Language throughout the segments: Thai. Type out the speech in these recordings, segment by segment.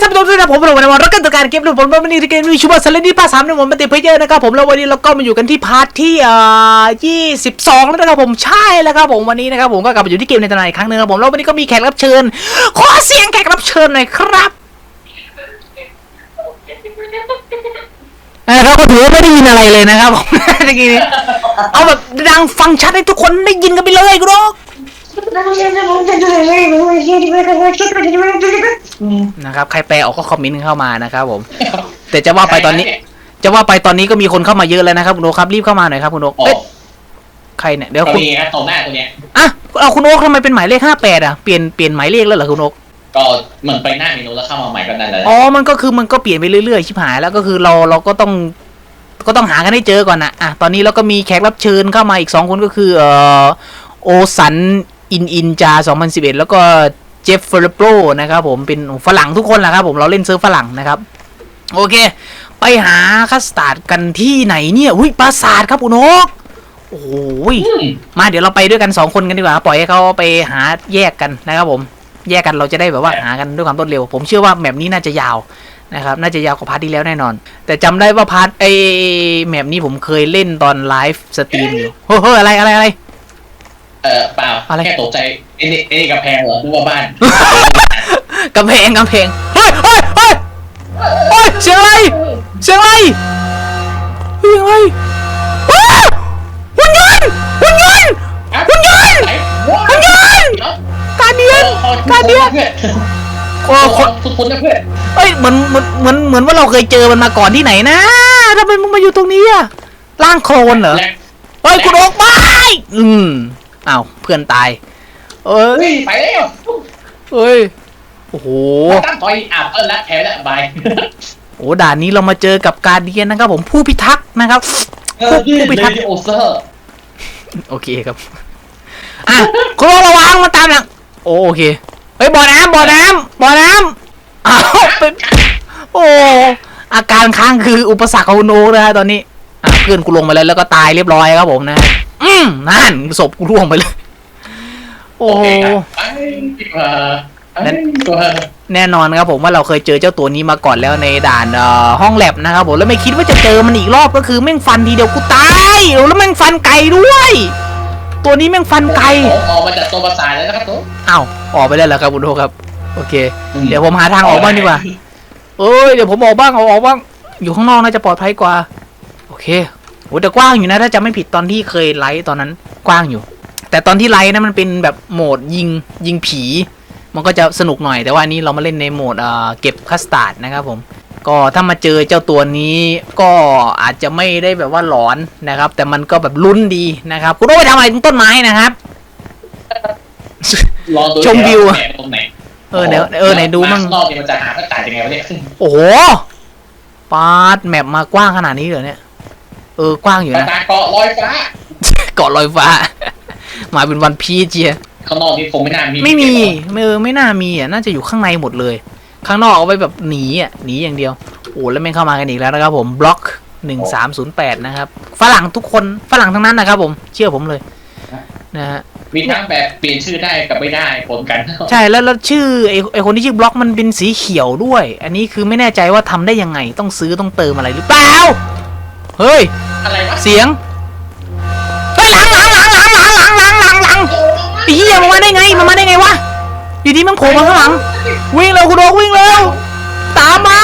ท่านผู้ชมทุกท่านผมผมในวันรักกันตัวการเกมด้วยผมวันนี้ทีเกมมีชื่อว่าสเลนดี้พาสามในผมเป็นติเพเยอร์นะครับผมแล้ววันนี้เราก็มาอยู่กันที่พาร์ทที่อ่ายี่สิบสองแล้วนะครับผมใช่แล้วครับผมวันนี้นะครับผมก็กลับมาอยู่ที่เกมในตำนานอีกครั้งหนึ่งครับผมแล้ววันนี้ก็มีแขกรับเชิญ ขอเสียงแขกรับเชิญหน่อยครับเออเราก็ถือว่าไม่ได้ยินอะไรเลยนะครับผมเมื่อกี้นี้เอาแบบดังฟังชัดให้ทุกคนได้ยินกันไปเลยกรอก นะครับ ใครแปลออกก็คอมเมนต์เข้ามานะครับผม แต่จะว่าไปตอนนี้ จะว่าไปตอนนี้ก็มีคนเข้ามาเยอะแล้วนะครับคุณโอ๊คครับรีบเข้ามาหน่อยครับคุณโอ๊คโอ้เอ้ยใครเนี่ยเดี๋ยวตรงคุณนี้นะตรงหน้าตัวเนี้ยอะเอาคุณโอ๊คทำไมเป็นหมายเลขห้าแปดอะเปลี่ยนเปลี่ยนหมายเลขแล้วเหรอคุณโอ๊คก็เหมือนไปหน้าเมนูแล้วเข้ามาใหม่ก็นั่นแหละอ๋อมันก็คือมันก็เปลี่ยนไปเรื่อยๆชิบหายแล้วก็คือเราเราก็ต้องก็ต้องหากันให้เจอก่อนนะอะตอนนี้เราก็มีแขกรับเชิญเข้ามาอีกสองคนก็คือเอ่อโอสัน อินอินจา 2011 แล้วก็เจฟเฟอร์โปรนะครับผมเป็นฝรั่งทุกคนแหละครับผมเราเล่นเซิร์ฟฝรั่งนะครับ โอเค ไปหาคัสตาร์ดกันที่ไหนเนี่ยอุ้ยปราสาทครับอุณกโอ้โหยอืมมาเดี๋ยวเราไปด้วยกันสองคนกันดีกว่า ปล่อยให้เขาไปหาแยกกันนะครับผมแยกกันเราจะได้แบบว่าหากันด้วยความรวดเร็ว ผมเชื่อว่าแมปนี้น่าจะยาวนะครับน่าจะยาวกว่าพาร์ทที่แล้วแน่นอน แต่จำได้ว่าพาร์ทไอแมปนี้ผมเคยเล่นตอนไลฟ์สตรีมอยู่เฮ้ยเฮ้ยอะไรอะไรอะไร เออเปล่าอะไร แค่ตกใจไอ้นี่ไอ้นี่กระแพงเหรอนึกว่าบ้านกำแพงกำแพงเฮ้ยเฮ้ยเฮ้ยเฮ้ยเสียงอะไรเสียงอะไรเฮ้ยอะไรอ้าวหุ่นยนต์หุ่นยนต์หุ่นยนต์ไหนว้าวหุ่นยนต์การเดียนโอ้การเดียนเพื่อนโอ้คนทุกคนนะเพื่อนเอ้ยเหมือนเหมือนเหมือนเหมือนว่าเราเคยเจอมันมาก่อนที่ไหนนะทำไมมึงมาอยู่ตรงนี้อะร่างโคลนเหรอแรกเฮ้ยคุณโอ๊กไปอืม อ้าวเพื่อนตาย เอ้เฮ้ยยไปแล้วเอ้ย โอ้โห ตั้งถอยอะเออละแพ้แล้วบายโอ้ด่านนี้เรามาเจอกับการเดียนนะครับ ผมผู้พิทักษ์นะครับ เออยืผู้นพิเลทักษ์ยโอเซอร์โอเคครับ อะคุณโอ๊กระวังมาตามหลังโอโอเค เฮ้ยบ่อน้ำบ่อน้ำบ่อน้ำอ้าวเป็นโอ้อาการค้างคืออุปสรรคของคุณโอ๊กนะฮะตอนนี้อะเพื่อนกูลงมาแล้วแล้วก็ตายเรียบร้อยครับผมนะ อืมนั่นศพกูร่วงไปเลย โอ้โหไปดีกว่าไปดีกว่า แน่นอนครับผมว่าเราเคยเจอเจ้าตัวนี้มาก่อนแล้วในด่านเอ่อห้องแลบนะครับผมแล้วไม่คิดว่าจะเจอมันอีกรอบก็คือแม่งฟันทีเดียวกูตายแล้วแม่งฟันไก่ด้วย ตัวนี้แม่งฟันไก่ผมออกมาจากตัวประสาทแล้วนะครับตัวอ้าวออกไปแล้วเหรอครับคุณโทครับ โอเค เดี๋ยวผมหาทางออกบ้างดีกว่า เอ้ยเดี๋ยวผมออกบ้างเอาออกบ้าง อยู่ข้างนอกน่าจะปลอดภัยกว่า โอเค โหแต่กว้างอยู่นะ ถ้าจำไม่ผิดตอนที่เคยไลฟ์ตอนนั้นกว้างอยู่ แต่ตอนที่ไลฟ์นะมันเป็นแบบโหมดยิงยิงผี มันก็จะสนุกหน่อย แต่ว่าอันนี้เรามาเล่นในโหมดเอ่อเก็บคัสตาร์ดนะครับผมก็ถ้ามาเจอเจ้าตัวนี้ก็อาจจะไม่ได้แบบว่าหลอนนะครับ แต่มันก็แบบลุ้นดีนะครับ คุณโอ้ไปทำอะไรตรงต้นไม้นะครับลองดูชมวิวอะแหนตรงไหนเออไหนเออไหนดูมั่งรอบนี้มันจะหาก็จ่ายยังไงวะเนี่ยโอ้โหปาดแมปมากว้างขนาดนี้เหรอเนี่ย เออกว้างอยู่แต่นะ ตาเกาะลอยฟ้าเกาะลอยฟ้า มาเป็นวันพีชเจียข้างนอกนี่คงไม่น่ามีไม่มีเออไม่น่ามีอะน่าจะอยู่ข้างในหมดเลย ข้างนอกเอาไว้แบบหนีอะหนีอย่างเดียวโอ้แล้วไม่งเข้ามากันอีกแล้วนะครับผมบล็อกหนึ่งสามศูนย์แปดนะครับฝรั่งทุกคนฝรั่งทั้งนั้นนะครับผมเชื่อผมเลยนะฮะมีทั้งแบบเปลี่ยนชื่อได้กับไม่ได้ผลกัน ใช่แล้วแล้วชื่อไอไอคนที่ชื่อบล็อกมันเป็นสีเขียวด้วย อันนี้คือไม่แน่ใจว่าทำได้ยังไงต้องซื้อต้องเติมอะไรหรือเปล่า เฮ้ย อะไรวะเสียง เฮ้ยหลังหลังหลังหลังหลังหลังหลังหลังหลังไอ้เหี้ยมันมาได้ไง มันมาได้ไงวะอยู่ดีมันโผล่มาข้างหลัง วิ่งเร็วคุณโดกวิ่งเร็ว ตามมา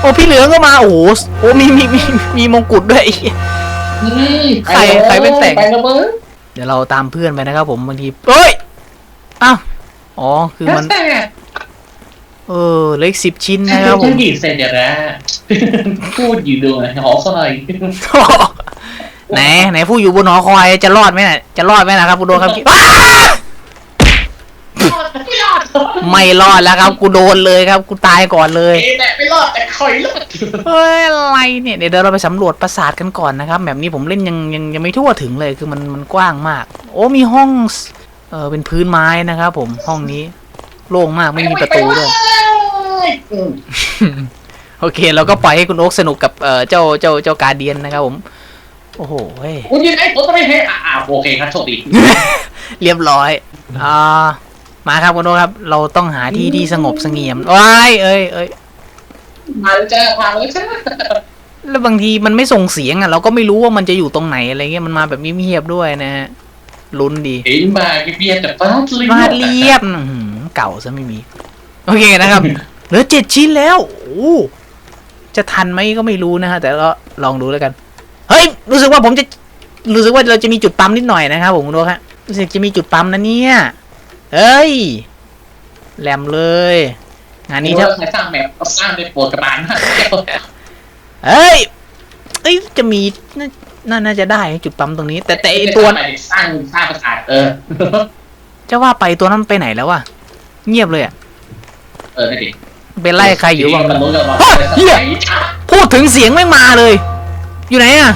โอ้พี่เหลืองก็มา โอ้โห โอ้มีมีมีมีมงกุฎด้วยไอ้เหี้ยอืมใครใครเป็นแต่ง ไปแล้วเบิ้งเดี๋ยวเราตามเพื่อนไปนะครับผมบางทีเฮ้ย อ้าว อ๋อ คือมัน แต่ เออเล็กสิบชิ้นนะครับผมกี่เซนเดี๋ยนะพูดอยู่ดูหอยหอสักหน่อยไหนไหนผู้อยู่บนหอคอยจะรอดไหมน่ะจะรอดไหมนะครับคุณโดนครับอ้าไม่รอดไม่รอดแล้วครับกูโดนเลยครับกูตายก่อนเลยแต่ไม่รอดแต่คอยรอดเฮ้ยอะไรเนี่ยเดี๋ยวเราไปสำรวจปราสาทกันก่อนนะครับแบบนี้ผมเล่นยังยังยังไม่ทั่วถึงเลยคือมันมันกว้างมาก โอ้มีห้องเออเป็นพื้นไม้นะครับผมห้องนี้โล่งมากไม่มีประตูด้วย อืมโอเคเราก็ปล่อยให้คุณโอ๊กสนุกกับเอ่อเจ้าเจ้าเจ้าการเดียนนะครับผม โอ้โหเฮ้ยคุณยินไอ้ผมจะไม่ให้อ่าอ่าโอเคครับโชคดีเรียบร้อยอ่ามาครับคุณโนครับ เราต้องหาที่ที่สงบเสงี่ยมว้ายเอ้ยเอ้ยมาแล้วจ้ามาแล้วจ้าแล้วบางทีมันไม่ส่งเสียงอะเราก็ไม่รู้ว่ามันจะอยู่ตรงไหนอะไรเงี้ยมันมาแบบเงียบๆด้วยนะฮะลุ้นดีเห็นมาเบียร์แต่ฟาดเรียบวาดเรียบอื้อหือเก่าซะไม่มี โอเคนะครับ เหลือเจ็ดชิ้นแล้วโอ้จะทันไหมก็ไม่รู้นะฮะ แต่ก็ลองดูแล้วกัน เฮ้ย รู้สึกว่าผมจะ รู้สึกว่าเราจะมีจุดปั๊มนิดหน่อยนะครับผมคุณโดครับรู้สึกจะมีจุดปั๊มนะเนี่ยเฮ้ย แหลมเลย งานนี่นี้ถ้าถ้าใครสร้างแบบสร้างในโปรดกระบาลมากเฮ้ยเอ้ย จะมีน่าน่าน่าจะได้จุดปั๊มตรงนี้ แต่แต่ไอตัวสร้างสร้างประสาทเออ จะว่าไปตัวนั้นไปไหนแล้ววะ เงียบเลยอะเออนั่นดิ ไปไล่ใครอยู่บ้างมันรู้กันว่าเฮ้ยเหี้ยพูดถึงเสียงไม่มาเลย อยู่ไหนอะ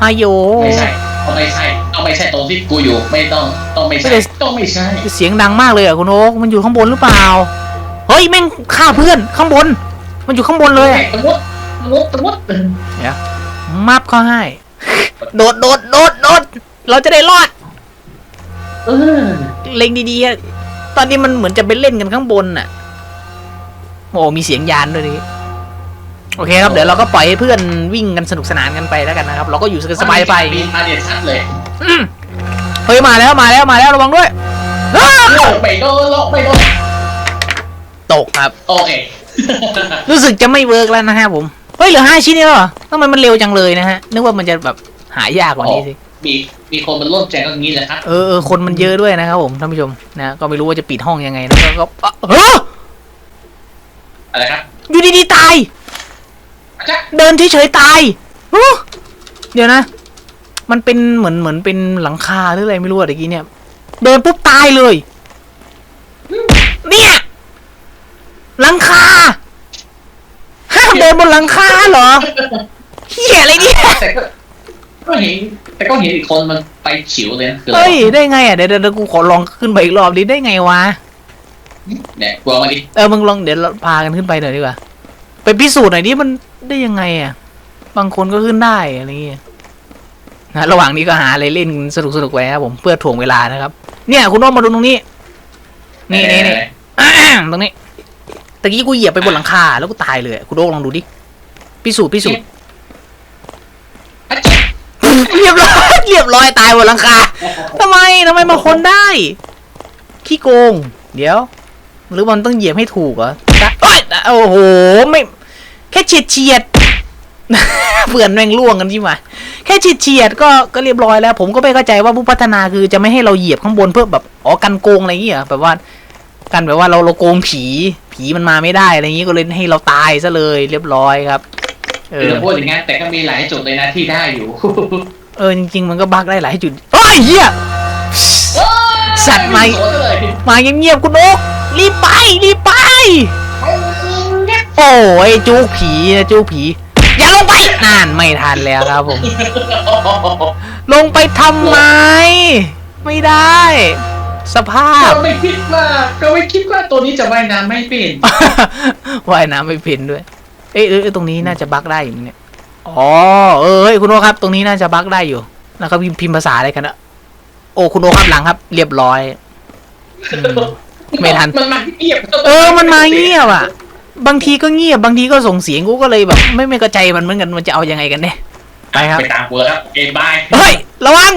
ฮายโยไม่ใช่เอาไม่ใช่เอาไม่ใช่ตรงที่กูอยู่ ไม่ต้องต้องไม่ใช่ต้องไม่ใช่เสียงดังมากเลยอะคุณโอ๊กมันอยู่ข้างบนหรือเปล่าเฮ้ยแม่งฆ่าเพื่อนข้างบน มันอยู่ข้างบนเลยอะสมมติสมมติสมมติมับเขาให้โดดโดดโดดโดดเราจะได้รอดเออเล็งดีๆ ตอนนี้มันเหมือนจะไปเล่นกันข้างบนน่ะ โอ้มีเสียงยานด้วยนี่โอเคครับเดี๋ยวเราก็ปล่อยให้เพื่อนวิ่งกันสนุกสนานกันไปแล้วกันนะครับ เราก็อยู่สบายๆอย่างมีนี้มาเดียชัดเลยอืมเฮ้ยมาแล้วมาแล้วมาแล้วระวังด้วยอ้าโลกไม่โดนโลกไม่โดนตกครับ โอเค รู้สึกจะไม่เวิร์กแล้วนะฮะผม เฮ้ยเหลือห้าชิ้นนี่เหรอทำไมมันเร็วจังเลยนะฮะ นึกว่ามันจะแบบหายากกว่านี้สิ มีมีคนมันร่วมแจงอย่างนี้แหละครับเออเออคนมันเยอะด้วยนะครับผมท่านผู้ชมนะ ก็ไม่รู้ว่าจะปิดห้องยังไงนะก็ก็เออ อะไรครับอยู่ดีๆตาย อาจารย์เดินเฉยๆตายฮู้เดี๋ยวนะ มันเป็นเหมือนเหมือนเป็นหลังคาหรืออะไรไม่รู้อะตะกี้เนี่ย เดินปุ๊บตายเลย เนี่ย หลังคา ห้ามเดินบนหลังคาเหรอเหี้ยอะไรเนี่ย แต่ก็ก็เห็นแต่ก็เห็นอีกคนมันไปฉิวเลยนะคือเฮ้ยได้ไงอะเดี๋ยวเดี๋ยวเดี๋ยวกูขอลองขึ้นไปอีกรอบดิได้ไงวะ เนี่ยกลัวมาดิเออมึงลองเดี๋ยวเราพากันขึ้นไปหน่อยดีกว่า ไปพิสูจน์หน่อยดิมันได้ยังไงอะ บางคนก็ขึ้นได้อะไรเงี้ยนะระหว่างนี้ก็หาอะไรเล่นสนุกสนุกๆไว้ครับผมเพื่อถ่วงเวลานะครับ เนี่ยคุณน้องมาดูตรงนี้ นี่นี่นี่ตรงนี้ตะกี้กูเหยียบไปบนหลังคาแล้วกูตายเลยคุณโดลองดูดิพิสูจน์พิสูจน์อาจารย์เรียบร้อยเรียบร้อยตายบนหลังคาทำไมทำไมมาคนได้ ขี้โกง เดี๋ยว หรือมันต้องเหยียบให้ถูกเหรอตะโอ้ยโอ้โห ไม่ แค่เฉียดเฉียดๆเพื่อนแม่งล่วงกันที่มาแค่เฉียดเฉียดๆก็ก็เรียบร้อยแล้ว ผมก็ไม่เข้าใจว่าผู้พัฒนาคือจะไม่ให้เราเหยียบข้างบนเพื่อแบบอ๋อกันโกงอะไรอย่างเงี้ยเหรอแบบว่ากันแบบว่าเราเราโกงผี ผีมันมาไม่ได้อะไรอย่างงี้ก็เลยให้เราตายซะเลยเรียบร้อยครับ เอคืออจะพูดอย่างงั้นแต่ก็มีหลายจุดเลยนะที่ได้อยู่ เออจริง ๆ มันก็บักได้หลายจุดเฮ้ยเหี้ยสัตว์ไหมสวนเลยมาเงียบๆคุณโอ๊ก รีบไปรีบไป โอ้ยจูกผีนะจูกผี อย่าลงไปนานไม่ทันแล้วครับผม ลงไปทำไม ไม่ได้ สภาพ ก็ไม่คิดว่าก็ไม่คิดว่าตัวนี้จะว่ายน้ำไม่เป็นว่ายน้ำไม่เป็นด้วย เอ้ยเอ้ยเอ้ยตรงนี้น่าจะบักได้อยู่เนี่ยอ๋อเออเฮ้ยคุณโอครับ ตรงนี้น่าจะบักได้อยู่แล้วก็พิมพ์พิมพ์ภาษาอะไรกันอะโอ้คุณโอครับหลังครับ เรียบร้อยอืม ไม่ทัน มันมาเงียบเออมันมาเงียบอะ บางทีก็เงียบบางทีก็ส่งเสียงกูก็เลยแบบ ไม่ไม่กระใจมันเหมือนกันมันจะเอายังไงกันเนี่ยไปครับไปตามกูแล้วครับเอ็นบายเฮ้ยระวัง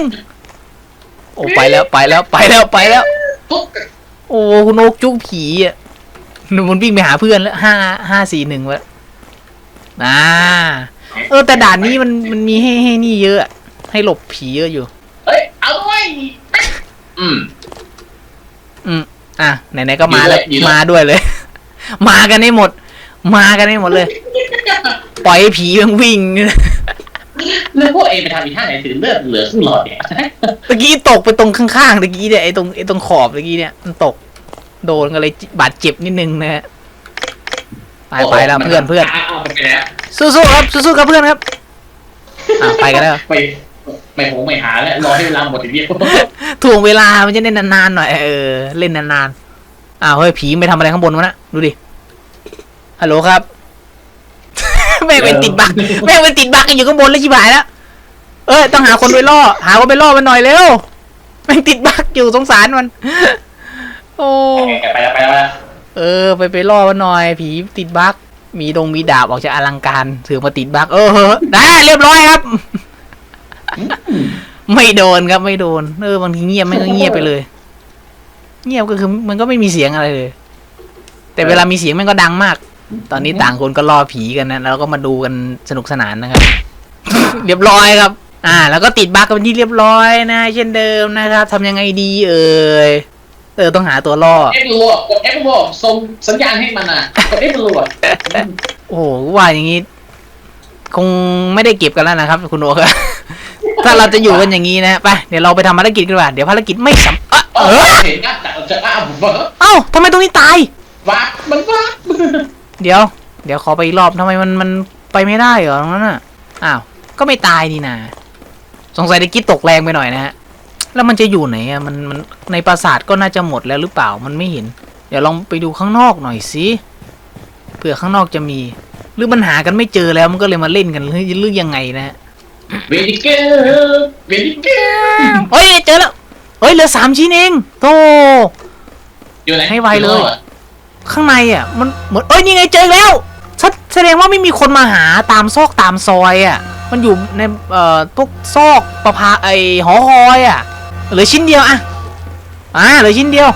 โอ้ไปแล้วไปแล้วไปแล้วไปแล้ว ปุ๊บโอ้คุณโอกจุกผีอะหนูมันวิ่งไปหาเพื่อนแล้วห้าห้าสี่หนึ่งวะอ่าเออแต่ด่านนี้มันมันมีให้ให้นี่เยอะอะให้หลบผีเยอะอยู่ เฮ้ย เอาด้วยอืมอืม อะไหนๆก็มาแล้วดีเลยดีเลยมาด้วยเลย มากันให้หมด มากันให้หมดเลย ปล่อยให้ผีมันวิ่ง แล้วพวกเองไปทำอีท่าไหนถึงเลือดเหลือครึ่งหลอดเนี่ยตะกี้ตกไปตรงข้างๆตะกี้เนี่ยไอ้ตรงไอ้ตรงขอบตะกี้เนี่ยมันตก โดนก็เลยบาดเจ็บนิดนึงนะฮะไปไปแล้วเพื่อนเพื่อนเอาไปแล้วสู้ๆครับสู้ๆครับเพื่อนครับอะไปกันแล้ว ไป ไม่หงไม่หาแล้วรอให้เวลาหมดทีเดียวถ่วงเวลามันจะเล่นนานๆหน่อยเออเล่นนานๆอ้าวเฮ้ยผีไปทำอะไรข้างบนวะนะดูดิฮัลโหลครับแม่งเป็นติดบักแม่งเป็นติดบักกันอยู่ข้างบนแล้วชิบหายแล้วเออต้องหาคนไปล่อ หาคนไปล่อมันหน่อยเร็วแม่งติดบักอยู่สงสารมัน โอ้ไปแล้วไปแล้วไปแล้วเออ ไปไปล่อมันหน่อย ผีติดบั๊กมีดงมีดาบออกจากอลังการถือมาติดบั๊กเออได้เรียบร้อยครับ ไม่โดนครับไม่โดน เออบางทีเงียบไม่ก็เงียบไปเลย เงียบก็คือ มันก็ไม่มีเสียงอะไรเลย แต่เวลามีเสียงมันก็ดังมาก ตอนนี้ต่างคนก็ล่อผีกันนะแล้วก็มาดูกันสนุกสนานนะครับ เรียบร้อยครับ อ่า แล้วก็ติดบั๊กกันเป็นที่เรียบร้อยนะ เช่นเดิมนะครับทำยังไงดีเอ่ยเออต้องหาตัวล่อเอฟรัวกดเอฟรัวส่งสัญญาณให้มันอะกดเอฟรัวโอ้โหว่าอย่างนี้ คงไม่ได้เก็บกันแล้วนะครับ คุณโอครับ ถ้าเราจะอยู่กันอย่างนี้นะไปเดี๋ยวเราไปทำภารกิจกันดีกว่าเดี๋ยวภารกิจไม่สำเอ้อเอเอออเห็นนะแต่จะอ้าวเบิร์เอ้าทำไมตรงนี้ตาย วับมันวับเดี๋ยว เดี๋ยวขอไปอีกรอบทำไมมันมันไปไม่ได้เหรอตรงนั้นน่ะอ้าวก็ไม่ตายนี่นาสงสัยตะกี้ตกแรงไปหน่อยนะฮะแล้วมันจะอยู่ไหนอะมันมันในปราสาทก็น่าจะหมดแล้วหรือเปล่ามันไม่เห็น เดี๋ยวลองไปดูข้างนอกหน่อยสิเผื่อข้างนอกจะมี หรือมันหากันไม่เจอแล้วมันก็เลยมาเล่นกันหรือหรือยังไงนะฮะ เวดิเกอร์เวดิเกอร์เฮ้ยเจอแล้วเฮ้ยเหลือสามชิ้นเองโธ่อยู่ไหนให้ไวเลย ข้างในอะ มันเหมือนเอ้ยนี่ไงเจออีกแล้วแสแสดงว่าไม่มีคนมาหาตามซอกตามซอยอะ มันอยู่ในเอ่อพวกซอกประพาไอหอคอยอะเหลือชิ้นเดียวอะอ่าเหลือชิ้นเดียว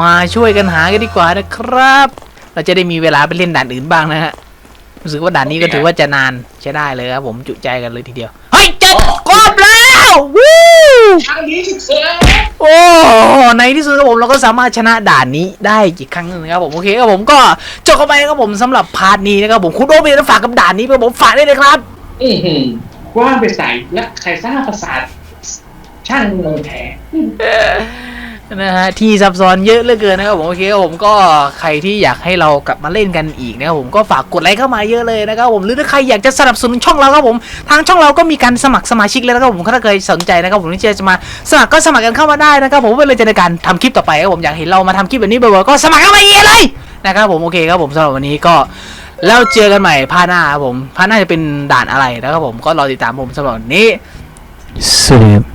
มาช่วยกันหากันดีกว่านะครับ เราจะได้มีเวลาไปเล่นด่านอื่นบ้างนะฮะ รู้สึกว่าด่านนี้ก็ถือว่าจะนานใช้ได้เลยครับผมจุใจกันเลยทีเดียว เฮ้ยเจอกบแล้ววู้ทางนี้สุดเสือโอ้ในที่สุดครับผมเราก็สามารถชนะด่านนี้ได้อีกครั้งหนึงนะครับผมโอเคครับผมก็จบกันไปนะครับผมสำหรับพาร์ทนี้นะครับผมคุณโอเบนฝากกับด่านนี้ไปผมฝากได้เลยครับอือหือว่างไปใส่และใครสร้างประสาทช่างเมืองแท้ นะฮะที่ซับซ้อนเยอะเหลือเกินนะครับผมโอเคครับผมก็ใครที่อยากให้เรากลับมาเล่นกันอีกนะครับผมก็ฝากกดไลค์เข้ามาเยอะเลยนะครับผมหรือถ้าใครอยากจะสนับสนุนช่องเราครับผมทางช่องเราก็มีการสมัครสมาชิกแล้วนะครับผมถ้าเคยสนใจนะครับผมที่จะมาสมัครก็สมัครกันเข้ามาได้นะครับผมเพื่อจะในการทำคลิปต่อไปครับผมอยากเห็นเรามาทำคลิปแบบนี้บ่อยๆก็สมัครเข้ามาเยอะเลยนะครับผมโอเคครับผมสำหรับวันนี้ก็แล้วเจอกันใหม่พาหน้าครับผมพาหน้าจะเป็นด่านอะไรนะครับผมก็รอติดตามผมสำหรับวันนี้สวัสดี